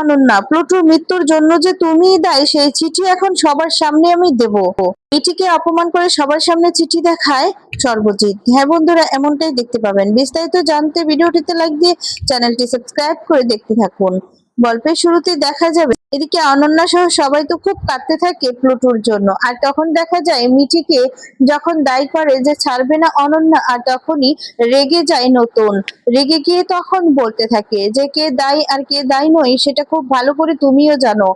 অনন্যা প্লুটোর মৃত্যুর জন্য যে তুমি দায়, সেই চিঠি এখন সবার সামনে আমি দেব। এটিকে অপমান করে সবার সামনে চিঠি দেখায় সর্বজিৎ। হ্যাঁ বন্ধুরা, এমনটাই দেখতে পাবেন। বিস্তারিত জানতে ভিডিওটিতে লাইক দিয়ে চ্যানেলটি সাবস্ক্রাইব করে দেখতে থাকুন। গল্পের শুরুতে দেখা যাবে, এদিকে অনন্যা সহ সবাই তো খুব কাঁদতে থাকে প্লুটুর জন্য। আর তখন দেখা যায় মিঠিকে যখন দায়ী করে যে ছাড়বে না অনন্যা, আর তখনই রেগে যায় নতুন। রেগে গিয়ে তখন বলতে থাকে যে, কে দায়ী আর কে দায়ী নয়, সেটা খুব ভালো করে তুমিও জানো।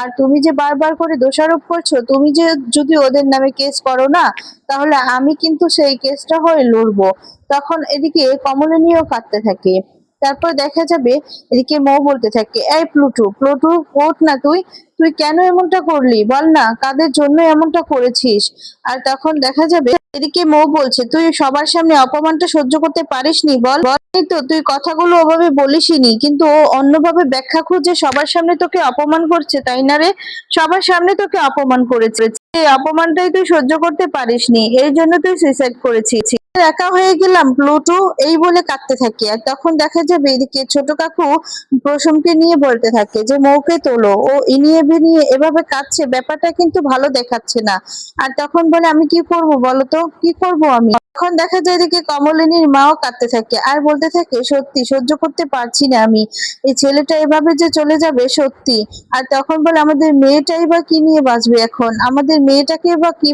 আর তুমি যে বারবার করে দোষারোপ করছ, তুমি যে যদি ওদের নামে কেস করো না, তাহলে আমি কিন্তু সেই কেসটা হয়ে লড়বো। তখন এদিকে কমলিনীও কাঁদতে থাকে। তারপর দেখা যাবে এদিকে মৌ বলতে থাকে, এই প্লুটু প্লুটু, ওঠ না তুই তুই কেন এমনটা করলি? বল না, কাদের জন্য এমনটা করেছিস? আর তখন দেখা যাবে এদিকে মৌ বলছে, তুই সবার সামনে অপমানটা সহ্য করতে পারিসনি, বল। বল তো, তুই কথাগুলো ওভাবে বলিসনি কিন্তু ও অন্যভাবে ব্যাখ্যা খুঁজে সবার সামনে তোকে অপমান করছে, তাই না রে? সবার সামনে তোকে অপমান করেছে। এই অপমানটাই তুই সহ্য করতে পারিসনি, এই জন্য তুই সুইসাইড করেছিস। একা হয়ে গেলাম, প্লুটু, এই বলে কাঁদতে থাকি। আর তখন দেখা যাবে এদিকে ছোট কাকু প্রসমকে নিয়ে বলতে থাকে যে, মৌকে তোলো, ও ইনিয়ে বিনিয়ে এভাবে কাঁদছে, ব্যাপারটা কিন্তু ভালো দেখাচ্ছে না। আর তখন বলে, আমি কি করব বলো তো? কি করব আমি? তখন দেখা যায় এদিকে কমলিনীর মাও কাঁদতে থাকে আর বলতে থাকে, সত্যি, সহ্য করতে পারছি না আমি। এই ছেলেটা এভাবে যে চলে যাবে, সত্যি। আর তখন বলে, আমাদের মেয়েটাই বা কি নিয়ে বাঁচবে এখন? আমাদের মেয়েটাকে বা কি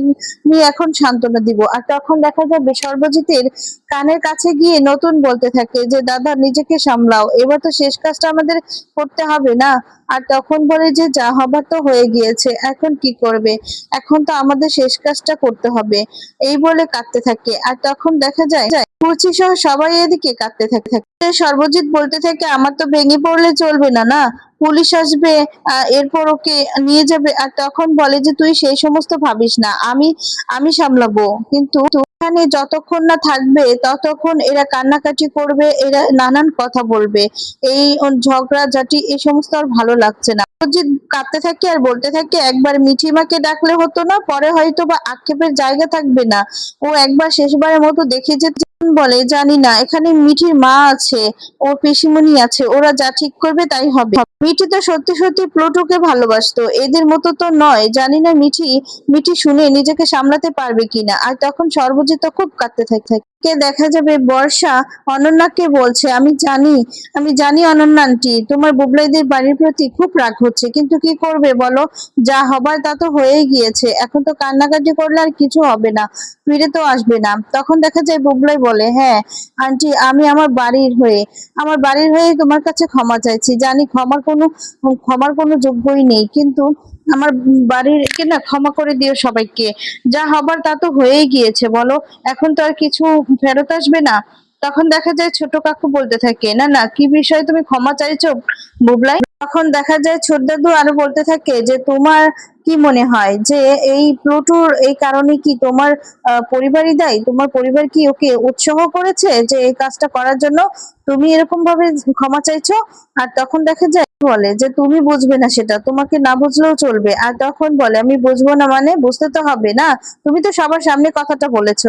নিয়ে এখন সান্ত্বনা দিব? আর তখন দেখা যাবে সর্বজিতের কানের কাছে গিয়ে নতুন বলতে থাকে যে, দাদা, নিজেকে সামলাও। এবার তো শেষ কাজটা আমাদের করতে হবে না। আর তখন বলে যে, যা হবার তো হয়ে গিয়েছে। এখন কি করবে? এখন তো আমাদের শেষ কাজটা করতে হবে। এই বলে কাঁদতে থাকে। আর তখন দেখা যায় কুচি সহ সবাই এদিকে কাঁদতে থাকে থাকে। সর্বজিৎ বলতে থাকে, আমার তো ভেঙে পড়লে চলবে না না? পুলিশ আসবে এরপর ওকে নিয়ে যাবে। আর তখন বলে যে, তুই সেই সমস্ত ভাবিস না, আমি আমি সামলাবো। কিন্তু এখানে যতক্ষণ না থাকবে, ততক্ষণ এরা কান্নাকাটি করবে, এরা নানান কথা বলবে। এই ঝগড়া ঝাঁটি এই সমস্ত আর ভালো লাগছে না। সত্যজিৎ কাঁদতে থাকি আর বলতে থাকে, একবার মিঠিমাকে ডাকলে হতো না, পরে হয়তো বা আক্ষেপের জায়গা থাকবে না। ও একবার শেষবারের মতো দেখে যে বলে, জানি না, এখানে মিঠির মা আছে ও পিসিমণি আছে, ওরা যা ঠিক করবে তাই হবে। মিঠি তো সত্যি সত্যি প্লুটোকে ভালোবাসতো, এদের মতো তো নয়। জানি না মিঠি মিঠি শুনে নিজেকে সামলাতে পারবে কিনা, আর তখন সর্বজিৎ খুব কাঁদতে থাকে। কে দেখা যাবে? বর্ষা অনন্যাকে বলছে, আমি জানি আমি জানি অনন্যা আন্টি, তোমার বুবলাইদের বাড়ির প্রতি খুব রাগ হচ্ছে, কিন্তু কি করবে বলো? যা হবার তা তো হয়েই গিয়েছে, এখন তো কান্নাকাটি করলে আর কিছু হবে না, ফিরে তো আসবে না। তখন দেখা যায় বুবলাই বলে হ্যাঁ আন্টি আমি আমার বাড়ির হয়ে, আমার বাড়ির হয়ে তোমার কাছে ক্ষমা চাইছি। জানি ক্ষমার কোনো ক্ষমার কোনো যোগ্যই নেই, কিন্তু আমার বাড়ির কে না ক্ষমা করে দিও সবাইকে। যা হবার তা তো হয়েই গিয়েছে, বলো। এখন তো আর কিছু ফেরত আসবে না। তখন দেখা যায় ছোট কাকু বলতে থাকে, না না, কি বিষয়ে তুমি ক্ষমা চাইছো বুবলাই? তখন দেখা যায় ছোট দাদু আরও বলতে থাকে যে, তোমার কি মনে হয়? যে এই প্লুটোর এই কারণে কি তোমার পরিবারই দায়ী? তোমার পরিবার কি ওকে উৎসাহ করেছে যে এই কাজটা করার জন্য? তুমি এরকম ভাবে ক্ষমা চাইছো? আর তখন দেখা যায় বলে? যে তুমি বুঝবে না সেটা, তোমাকে না বুঝলেও চলবে। আর তখন বলে, আমি বুঝব না মানে? বুঝতে তো হবে না। তুমি তো সবার সামনে কথাটা বলেছ।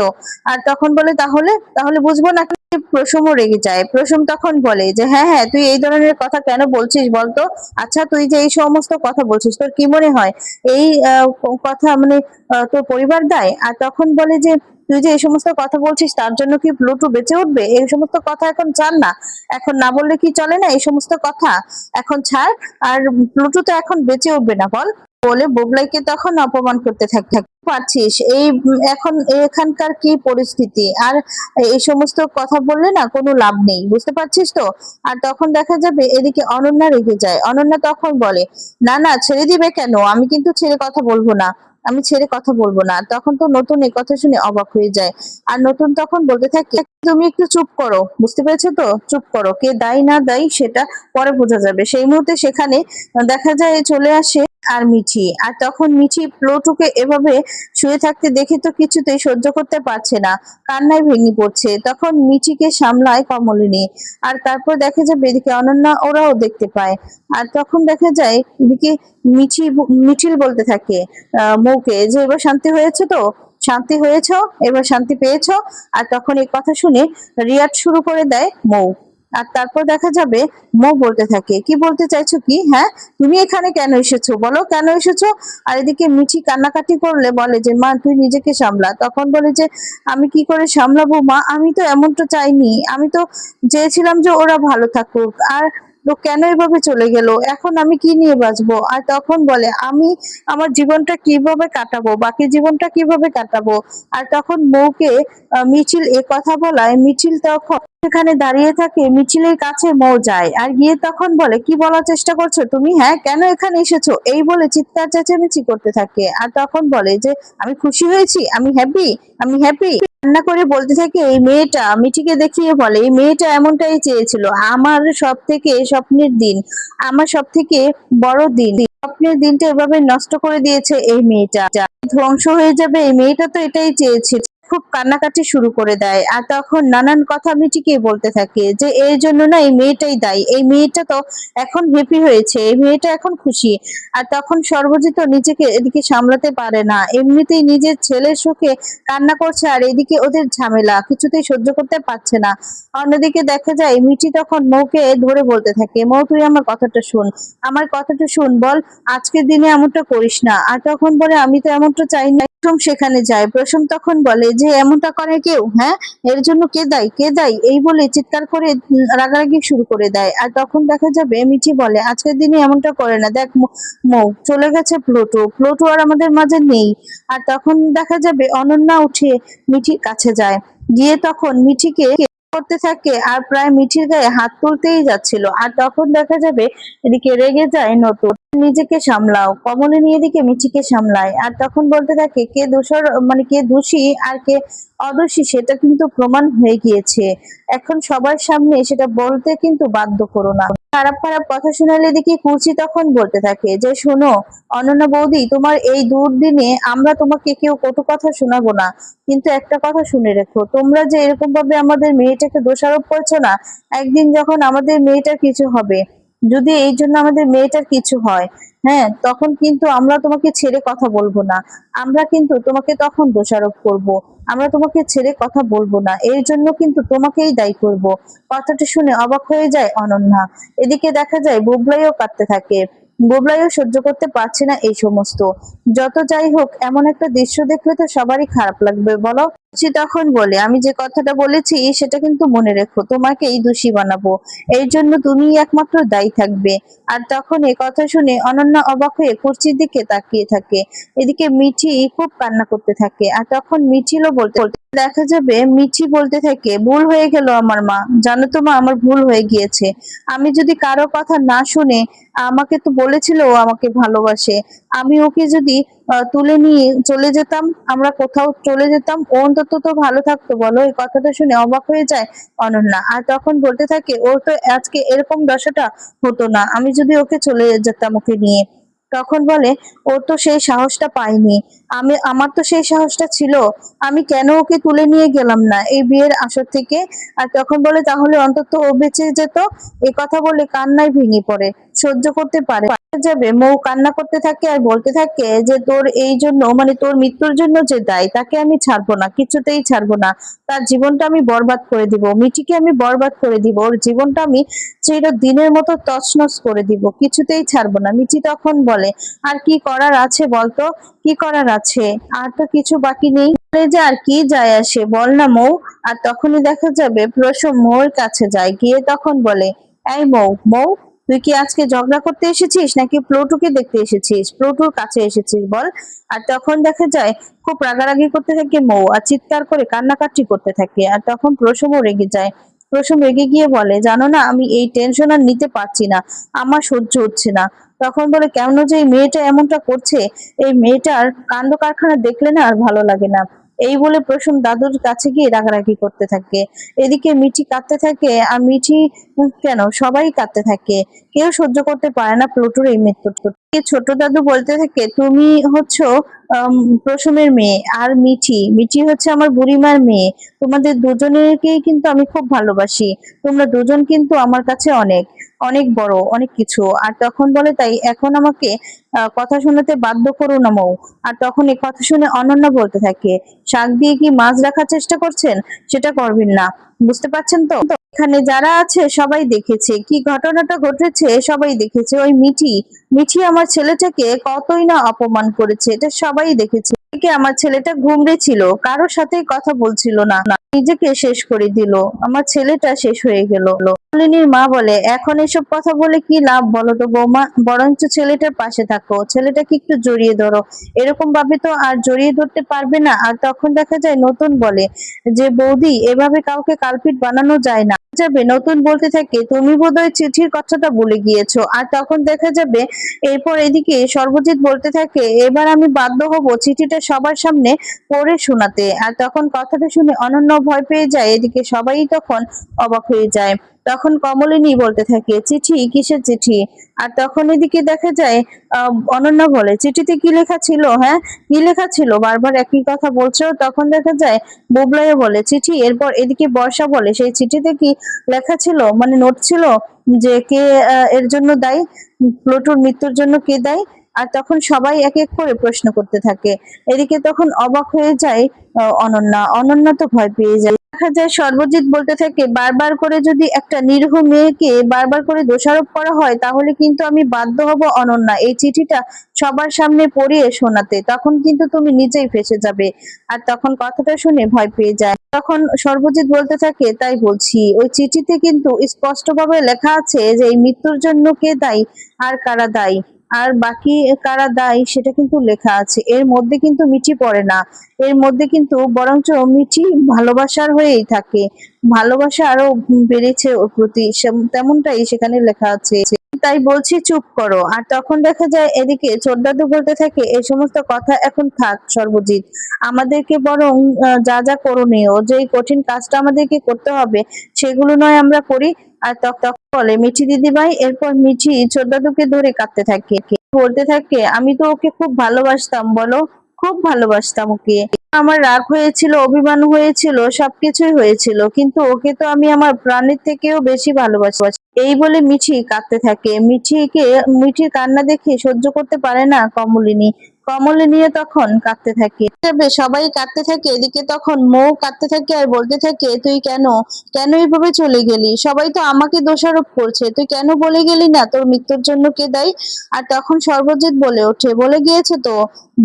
আর তখন বলে, তাহলে তাহলে বুঝব না প্রসমও রেগে যায়। প্রসম তখন বলে যে হ্যাঁ হ্যাঁ তুই এই ধরনের কথা কেন বলছিস বলতো? আচ্ছা তুই যে এই সমস্ত কথা বলছিস, তোর কি মনে হয়? এই কথা মানে তোর পরিবার দায়? আর তখন বলে যে, তুই যে এই সমস্ত কথা বলছিস, তার জন্য কি প্লুটু বেঁচে উঠবে? এই সমস্ত কথা এখন চান না। এখন না বললে কি চলে না এই সমস্ত কথা? এখন ছাড়, আর প্লুটু তো এখন বেঁচে উঠবে না, বল। বলে বুবলাইকে তখন অপমান করতে থাকে পারছিস। এই, এখন এখানকার কি পরিস্থিতি? আর এই সমস্ত কথা বললে না কোনো লাভ নেই, বুঝতে পারছিস তো? আর তখন দেখা যাবে এদিকে অনন্যা রেগে যায়। অনন্যা তখন বলে, না না, ছেড়ে দিবে কেন? আমি কিন্তু ছেড়ে কথা বলব না। আমি ছেড়ে কথা বলব না। তখন তো নতুন এই কথা শুনে অবাক হয়ে যায়। আর নতুন তখন বলতে থাকে, তুমি একটু চুপ করো। বুঝতে পেরেছ তো? চুপ করো। কে দায়ী না দায়ী সেটা পরে বোঝা যাবে। সেই মুহূর্তে সেখানে দেখা যায় চলে আসে আর মিঠি। আর তখন মিঠি প্লোটুকে এভাবে শুয়ে থাকতে দেখে তো কিছুতেই সহ্য করতে পারছে না। কান্নায় ভেঙে পড়ছে। তখন মিঠিকে সামলায় কমলিনী। আর তারপর দেখা যাবে এদিকে অনন্যা ওরাও দেখতে পায়। আর তখন দেখা যায় এদিকে মিঠি মিঠিল বলতে থাকে মৌকে যে এবার শান্তি হয়েছে তো? শান্তি হয়েছ? এবার শান্তি পেয়েছ? আর তখন এই কথা শুনে রিয়াট শুরু করে দেয় মৌ। আর তারপর দেখা যাবে মো বলতে থাকে। কি বলতে চাইছো কি? হ্যাঁ? তুমি এখানে কেন এসেছ? বলো কেন এসেছ? আর এদিকে মিঠি কান্নাকাটি করলে বলে যে, মা, তুই নিজেকে সামলা। তখন বলে যে, আমি কি করে সামলাবো মা? আমি তো এমনটা চাইনি। আমি তো চেয়েছিলাম যে ওরা ভালো থাকুক। আর কেন এভাবে চলে গেল? এখন আমি কি নিয়ে বাঁচবো? আর তখন বলে, আমি আমার জীবনটা কীভাবে কাটাবো? বাকি জীবনটা কীভাবে কাটাবো? আর তখন মৌকে মিছিল, এ কথা বলায়, মিছিল তখন সেখানে দাঁড়িয়ে থাকে, মিছিলের কাছে মৌ যায়। আর গিয়ে তখন বলে, কি বলার চেষ্টা করছ তুমি? হ্যাঁ কেন এখানে এসেছ? এই বলে চিৎকার চেঁচামেচি করতে থাকে। আর তখন বলে যে, আমি খুশি হয়েছি, আমি হ্যাপি আমি হ্যাপি রান্না করে বলতে থাকে, এই মেয়েটা মিঠিকে দেখিয়ে বলে, এই মেয়েটা এমনটাই চেয়েছিল। আমার সব থেকে স্বপ্নের দিন, আমার সব থেকে বড় দিন। স্বপ্নের দিনটা এভাবে নষ্ট করে দিয়েছে এই মেয়েটা। ধ্বংস হয়ে যাবে, এই মেয়েটা তো এটাই চেয়েছিল। খুব কান্নাকাটি শুরু করে দেয়। আর তখন নানান কথা মিটিকে বলতে থাকে যে এর জন্য না, এই মেয়েটাই দায়ী। এই মেয়েটা তো এখন হ্যাপি হয়েছে। এই মেয়েটা এখন খুশি। আর তখন সর্বজিৎ নিজেকে এদিকে সামলাতে পারে না। এমনিতেই নিজের ছেলের সুখে কান্না করছে আর এদিকে ওদের ঝামেলা। কিছুতেই সহ্য করতে পারছে না। অন্যদিকে দেখা যায় মিটি তখন মৌকে ধরে বলতে থাকে, মৌ, তুই আমার কথাটা শুন। আমার কথাটা শুন, বল, আজকের দিনে এমনটা করিস না। আর তখন বলে, আমি তো এমনটা চাই না। প্রথম সেখানে যায়। প্রসম তখন বলে যে, এমনটা করে কেউ? হ্যাঁ এর জন্য কে দায়? কে দায়? এই বলে চিৎকার করে রাগারাগি শুরু করে দেয়। আর তখন দেখা যাবে মিঠি বলে, আজকের দিনে এমনটা করে না। দেখ মৌ- চলে গেছে প্লোটো। প্লোটো আর আমাদের মাঝে নেই। আর তখন দেখা যাবে অনন্যা উঠে মিঠির কাছে যায়। গিয়ে তখন মিঠিকে করতে থাকে আর প্রায় মিঠির গায়ে হাত তুলতেই যাচ্ছিল। আর তখন দেখা যাবে এদিকে রেগে যায় নতুন। নিজেকে সামলাও। কমলিনী এদিকে মিঠিকে সামলায়। আর তখন বলতে থাকে, কে দোষর মানে কে দোষী আর কে অদোষী সেটা কিন্তু প্রমাণ হয়ে গিয়েছে। এখন সবার সামনে সেটা বলতে কিন্তু বাধ্য করো না। খারাপ খারাপ কথা শোনালে দেখি কুচি তখন বলতে থাকে যে, শোনো, অনন্যা বৌদি, তোমার এই দুর্দিনে আমরা তোমাকে কেউ কত কথা শোনাবো না। কিন্তু একটা কথা শুনে রেখো, তোমরা যে এরকম ভাবে আমাদের মেয়েটাকে দোষারোপ করছ না, একদিন যখন আমাদের মেয়েটার কিছু হবে যদি এই জন্য আমাদের মেয়েটার কিছু হয় হ্যাঁ তখন কিন্তু আমরা তোমাকে ছেড়ে কথা বলব না। আমরা কিন্তু তোমাকে তখন দোষারোপ করব। আমরা তোমাকে ছেড়ে কথা বলব না। এর জন্য কিন্তু তোমাকেই দায়ী করব। কথাটা শুনে অবাক হয়ে যায় অনন্যা। এদিকে দেখা যায় বুবলাইও কাঁদতে থাকে। বুবলাইও সহ্য করতে পারছে না এই সমস্ত। যত যাই হোক, এমন একটা দৃশ্য দেখলে তো সবারই খারাপ লাগবে, বলো? সে তখন বলে, আমি যে কথাটা বলেছি, সেটা কিন্তু মনে রেখো তোমাকেই দোষী বানাবো। এর জন্য তুমি একমাত্র দায়ী থাকবে। আর তখন এ কথা শুনে অনন্যা অবাক হয়ে কুর্চির দিকে তাকিয়ে থাকে। এদিকে মিঠি খুব কান্না করতে থাকে, আর তখন মিঠিলও বলতে দেখা যাবে, মিঠি বলতে থাকে, ভুল হয়ে গেল আমার মা। জানো তো মা, আমার ভুল হয়ে গিয়েছে। আমি যদি কারও কথা না শুনে আমাকে তো বলেছিল ও আমাকে ভালোবাসে, আমি ওকে যদি তুলে নিয়ে চলে যেতাম। আমরা কোথাও চলে যেতাম। ও অন্তত তো ভালো থাকতো, বলো। এই কথাটা শুনে অবাক হয়ে যায় অনন্যা। আর তখন বলতে থাকে, ওর তো আজকে এরকম দশাটা হতো না। আমি যদি ওকে চলে যেতাম ওকে নিয়ে। তখন বলে ও তো সেই সাহসটা পাইনি। আমি, আমার তো সেই সাহসটা ছিল। আমি কেন ওকে তুলে নিয়ে গেলাম না এই বিয়ের আসর থেকে? আর তখন বলে, তাহলে অন্তত ও বেঁচে যেত। এই কথা বলে কান্নায় ভেঙে পড়ে। সহ্য করতে পারা যাবে, মৌ কান্না করতে থাকে আর বলতে থাকে যে তোর এই জন্য মানে তোর মৃত্যুর জন্য যে দায়, তাকে আমি ছাড়বো না, কিছুতেই ছাড়বো না। তার জীবনটা আমি বরবাদ করে দিব, মিঠিকে আমি বরবাদ করে দিব, ওর জীবনটা আমি চির দিনের মতো তছনছ করে দিব, কিছুতেই ছাড়বো না। মিঠি তখন বলে, আর কি করার আছে বলতো? কি করার আছে? আর তো কিছু বাকি নেই। যে, আর কি যায় আসে? বল না মৌ। আর তখনই দেখা যাবে প্রসম মৌর কাছে যায়, গিয়ে তখন বলে, এই মৌ মৌ তুই কি আজকে ঝগড়া করতে এসেছিস নাকি প্লুটুকে দেখতে এসেছিস? প্লুটুর কাছে এসেছিস বল। আর তখন দেখা যায়, খুব রাগারাগি করতে থাকে মৌ আর চিৎকার করে কান্নাকাটি করতে থাকে। আর তখন প্রসমও রেগে যায়। প্রসম রেগে গিয়ে বলে, জানো না, আমি এই টেনশন আর নিতে পারছি না। আমার সহ্য হচ্ছে না। তখন বলে, কেন যে এই মেয়েটা এমনটা করছে? এই মেয়েটার কাণ্ড কারখানা দেখলে না আর ভালো লাগে না। এই বলে প্রসুন দাদুর কাছে গিয়ে রাগারাগি করতে থাকে। এদিকে মিঠি কাঁদতে থাকে, আর মিঠি কেন? সবাই কাঁদতে থাকে। কেউ সহ্য করতে পারে না, প্লুটোর এই মৃত্যু ছোট দাদু বলতে থাকে, তুমি হচ্ছ প্রসমের মেয়ে আর মিঠি। মিঠি হচ্ছে আমার বুড়িমার মেয়ে। তোমাদের দুজনেরকেই কিন্তু আমি খুব ভালোবাসি। তোমরা দুজন কিন্তু আমার কাছে অনেক অনেক বড়, অনেক কিছু। আর তখন বলে, তাই এখন আমাকে কথা শোনাতে বাধ্য করো না মৌ। আর তখন এই কথা শুনে অনন্যা বলতে থাকে, শাক দিয়ে কি মাছ রাখার চেষ্টা করছেন? সেটা করবেন না। বুঝতে পারছেন তো? এখানে যারা আছে সবাই দেখেছে। কি ঘটনাটা ঘটেছে সবাই দেখেছে। ওই মিঠি মিঠি আমার ছেলেটাকে কতই না অপমান করেছে এটা সবাই দেখেছে। আমার ছেলেটা ঘুমড়ে ছিল কারোর সাথে কথা বলছিল না, নিজেকে শেষ করে দিল। আমার ছেলেটা শেষ হয়ে গেল। নলিনীর মা বলে এখন এসব কথা বলে কি লাভ বলো তো বৌমা? বরঞ্চ ছেলেটার পাশে থাকো। ছেলেটাকে একটু জড়িয়ে ধরো। এরকম ভাবে তো আর জড়িয়ে ধরতে পারবে না। আর তখন দেখা যায় নতুন বলে যে বৌদি এভাবে কাউকে কালপিট বানানো যায় না। যাবে, নতুন বলতে থাকে, তুমি বোধহয় চিঠির কথাটা বলে গিয়েছো। আর তখন দেখা যাবে, এরপর এদিকে সর্বজিৎ বলতে থাকে, এবার আমি বাধ্য হব চিঠিটা সবার সামনে পড়ে শোনাতে। আর তখন কথাটা শুনে অনন্য ভয় পেয়ে যায়, এদিকে সবাই তখন অবাক হয়ে যায়। তখন কমলিনী বলতে থাকে, চিঠি, কিসের চিঠি? আর তখন এদিকে দেখা যায় অনন্যা বলে, চিঠিতে কি লেখা ছিল? হ্যাঁ কি লেখা ছিল? বারবার একই কথা বলছো। তখন দেখা যায়, বুবলাইও বলে, চিঠি? এরপর এদিকে বর্ষা বলে, সেই চিঠিতে কি লেখা ছিল? মানে নোট ছিল যে কে এর জন্য দায়ী, প্লুটোর মৃত্যুর জন্য কে দায়ী? আর তখন সবাই এক এক করে প্রশ্ন করতে থাকে। এদিকে তখন অবাক হয়ে যায় অনন্যা। অনন্যা তো ভয় পেয়ে যায়। দেখা যায় সর্বজিৎ বলতে থাকে, বারবার করে যদি একটা নিরীহ মেয়েকে বারবার করে দোষারোপ করা হয়, তাহলে কিন্তু আমি বাধ্য হব অনন্যা। এই চিঠিটা সবার সামনে পড়িয়ে শোনাতে। তখন কিন্তু তুমি নিজেই ফেসে যাবে। আর তখন কথাটা শুনে ভয় পেয়ে যায়। তখন সর্বজিৎ বলতে থাকে, তাই বলছি, ওই চিঠিতে কিন্তু স্পষ্টভাবে লেখা আছে যে এই মৃত্যুর জন্য কে দায়ী, আর কারা দায়ী? আর বাকি কারা দায়ী সেটা কিন্তু লেখা আছে। এর মধ্যে কিন্তু মিঠি পড়ে না। এর মধ্যে কিন্তু বরঞ্চ মিঠি ভালোবাসার হয়েই থাকে। ভালোবাসা আরও বেড়েছে ওর প্রতি। তেমনটাই সেখানে লেখা আছে। তাই বলছি, চুপ করো। আর তখন দেখা যায় এদিকে চোদ্দাদু বলতে থাকে এই সমস্ত কথা এখন থাক সর্বজিৎ। আমাদেরকে বরং যা যা করণীয় যে কঠিন কাজটা আমাদেরকে করতে হবে, সেগুলো নয় আমরা করি। আর তক তক বলে, মিঠি দিদিভাই। এরপর মিঠি চোদ্দাদুকে ধরে কাঁদতে থাকে। বলতে থাকে, আমি তো ওকে খুব ভালোবাসতাম। বলো, খুব ভালোবাসতাম ওকে। আমার রাগ হয়েছিল, অভিমান হয়েছিল, সবকিছুই হয়েছিল, কিন্তু ওকে তো আমি আমার প্রাণের থেকেও বেশি ভালোবাসি। এই বলে মিঠি কাঁদতে থাকে। মিঠিকে, মিঠির কান্না দেখে সহ্য করতে পারে না কমলিনী। কমলিনীও তখন কাঁদতে থাকে। সবাই কাঁদতে থাকে, এদিকে তখন মৌ কাঁদতে থাকে আর বলতে থাকে, তুই কেন? কেন এইভাবে চলে গেলি? সবাই তো আমাকে দোষারোপ করছে। তুই কেন বলে গেলি না? তোর মৃত্যুর জন্য কে দায়ী? আর তখন সর্বজিৎ বলে ওঠে, বলে গিয়েছে তো?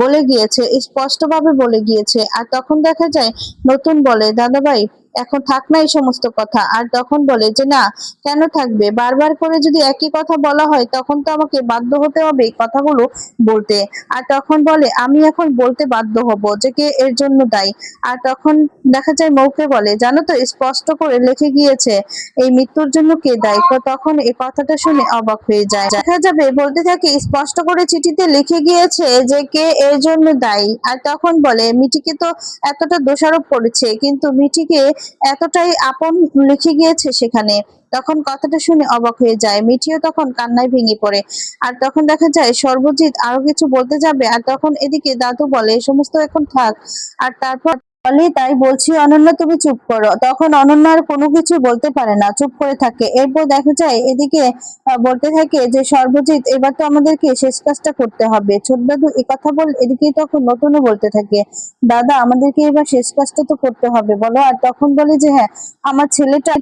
বলে গিয়েছে। স্পষ্টভাবে বলে গিয়েছে। আর তখন দেখা যায়, নতুন বলে দাদা ভাই এখন থাক না এই সমস্ত কথা। আর তখন বলে যে, না, কেন থাকবে? বারবার করে যদি একই কথা বলা হয়, তখন তো আমাকে বাধ্য হতে হবে এই কথাগুলো বলতে। আর তখন বলে, আমি এখন বলতে বাধ্য হব যে, কে এর জন্য দায়ী? আর তখন দেখা যায় মৌকে বলে, জানো তো, স্পষ্ট করে লিখে গিয়েছে, এই মৃত্যুর জন্য কে দায়ী? তো তখন এই কথাটা শুনে অবাক হয়ে যায়। দেখা যাবে, বলতে থাকে, স্পষ্ট করে চিঠিতে লিখে গিয়েছে যে, কে এর জন্য দায়ী? আর তখন বলে, মিঠিকে তো এতটা দোষারোপ করেছে, কিন্তু মিঠিকে এতটাই আপন লিখে গিয়েছে সেখানে। তখন কথাটা শুনে অবাক হয়ে যায়। মিঠিও তখন কান্নায় ভেঙে পড়ে। আর তখন দেখা যায়, সর্বজিৎ আরও কিছু বলতে যাবে, আর তখন এদিকে দাদু বলে, "এ সমস্ত এখন থাক। আর তারপর বলে, তাই বলছি, অনন্যা, তুমি চুপ করো। তখন অনন্যা আর কোনো কিছু বলতে পারে না, চুপ করে থাকে। এরপর দেখা যায়, এদিকে বলতে থাকে যে, সর্বজিৎ, এবার তো আমাদেরকে শেষ কাজটা করতে হবে। ছোট দাদু এ কথা বল, এদিকে তখন নতুনও বলতে থাকে, দাদা, আমাদেরকে এবার শেষ কাজটা তো করতে হবে। বলো, আর তখন বলে যে হ্যাঁ আমার ছেলেটা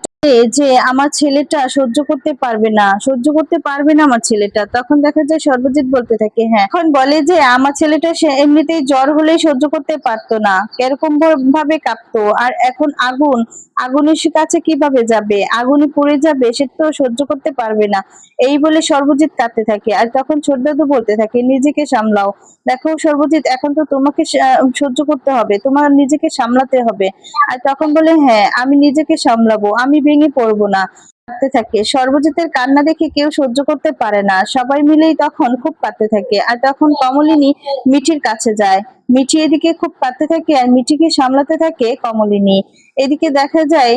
যে, আমার ছেলেটা সহ্য করতে পারবে না, সহ্য করতে পারবে না আমার ছেলেটা। তখন দেখা যায়, সর্বজিৎ বলতে থাকে হ্যাঁ। এখন বলে যে, আমার ছেলেটা এমনিতেই জ্বর হলেই সহ্য করতে পারতো না। এরকম ভাবে কাঁপতো। আর এখন আগুন, আগুনের কাছে কীভাবে যাবে? আগুনে পড়ে যাবে, সে তো সহ্য করতে পারবে না। এই বলে সর্বজিৎ কাঁদতে থাকে। আর তখন ছোটদাদু বলতে থাকে, নিজেকে সামলাও। দেখো সর্বজিৎ, এখন তো তোমাকে সহ্য করতে হবে। তোমার নিজেকে সামলাতে হবে। আর তখন বলে হ্যাঁ আমি নিজেকে সামলাবো। আমি ভেঙে পড়ব না। কাঁদতে থাকে। সর্বজিতের কান্না দেখে কেউ সহ্য করতে পারে না। সবাই মিলেই তখন খুব কাঁদতে থাকে। আর তখন কমলিনী মিঠির কাছে যায়। মিঠি এদিকে খুব কাঁদতে থাকে আর মিঠিকে সামলাতে থাকে কমলিনী। এদিকে দেখা যায়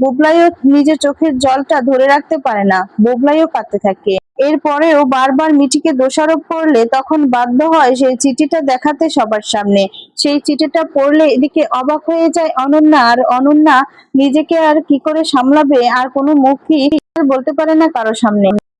বুবলাইও নিজের চোখের জলটা ধরে রাখতে পারে না। বুবলাইও কাঁদতে থাকে। এরপরেও বারবার মিঠিকে দোষারোপ করলে তখন বাধ্য হয় সেই চিঠিটা দেখাতে সবার সামনে। সেই চিঠিটা পড়লে এদিকে অবাক হয়ে যায় অনন্যা আর অনন্যা নিজেকে আর কি করে সামলাবে আর কোনো মুখই বলতে পারে না কারও সামনে।